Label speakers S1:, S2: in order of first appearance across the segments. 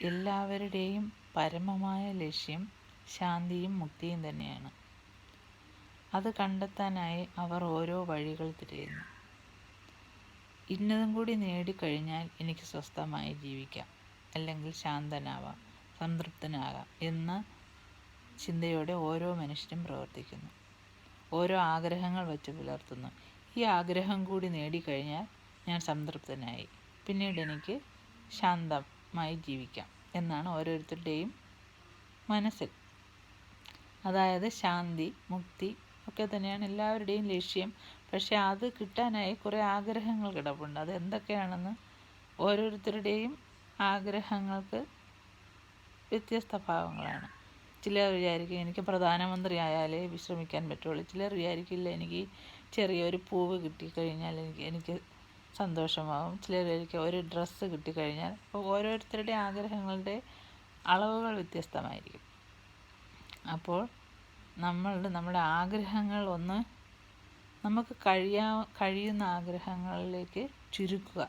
S1: എല്ലാവരുടെയും പരമമായ ലക്ഷ്യം ശാന്തിയും മുക്തിയും തന്നെയാണ്. അത് കണ്ടെത്താനായി അവർ ഓരോ വഴികൾ തിരയുന്നു. ഇന്നതും കൂടി നേടിക്കഴിഞ്ഞാൽ എനിക്ക് സ്വസ്ഥമായി ജീവിക്കാം. അല്ലെങ്കിൽ ശാന്തനാവാം സംതൃപ്തനാകാം എന്ന ചിന്തയോടെ ഓരോ മനുഷ്യനും പ്രവർത്തിക്കുന്നു. ഓരോ ആഗ്രഹങ്ങൾ വച്ച് പുലർത്തുന്നു. ഈ ആഗ്രഹം കൂടി നേടിക്കഴിഞ്ഞാൽ ഞാൻ സംതൃപ്തനായി. പിന്നീട് എനിക്ക് ശാന്തമായി ജീവിക്കാം എന്നാണ് ഓരോരുത്തരുടെയും മനസ്സിൽ. അതായത് ശാന്തി മുക്തി ഒക്കെ തന്നെയാണ് എല്ലാവരുടെയും ലക്ഷ്യം. പക്ഷേ അത് കിട്ടാനായി കുറേ ആഗ്രഹങ്ങൾ കിടപ്പുണ്ട്. അത് എന്തൊക്കെയാണെന്ന് ഓരോരുത്തരുടെയും ആഗ്രഹങ്ങൾക്ക് വ്യത്യസ്ത ഭാവങ്ങളാണ്. ചിലർ വിചാരിക്കും എനിക്ക് പ്രധാനമന്ത്രി ആയാലേ വിശ്രമിക്കാൻ പറ്റുള്ളൂ. ചിലർ വിചാരിക്കില്ല എനിക്ക് ചെറിയൊരു പൂവ് കിട്ടിക്കഴിഞ്ഞാൽ എനിക്ക് എനിക്ക് സന്തോഷമാവും. ചിലർക്ക് ഒരു ഡ്രസ്സ് കിട്ടിക്കഴിഞ്ഞാൽ അപ്പോൾ ഓരോരുത്തരുടെ ആഗ്രഹങ്ങളുടെ അളവുകൾ വ്യത്യസ്തമായിരിക്കും. അപ്പോൾ നമ്മളുടെ നമ്മുടെ ആഗ്രഹങ്ങൾ ഒന്ന് നമുക്ക് കഴിയാ കഴിയുന്ന ആഗ്രഹങ്ങളിലേക്ക് ചുരുക്കുക.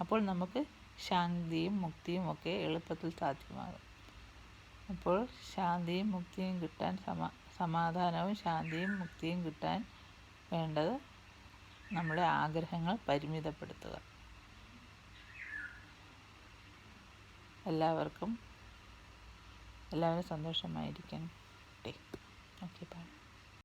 S1: അപ്പോൾ നമുക്ക് ശാന്തിയും മുക്തിയും ഒക്കെ എളുപ്പത്തിൽ സാധ്യമാകും. അപ്പോൾ ശാന്തിയും മുക്തിയും കിട്ടാൻ സമാ സമാധാനവും ശാന്തിയും മുക്തിയും കിട്ടാൻ വേണ്ടത് നമ്മുടെ ആഗ്രഹങ്ങൾ പരിമിതപ്പെടുത്തുക. എല്ലാവർക്കും എല്ലാവരും സന്തോഷമായിരിക്കട്ടെ. Okay bye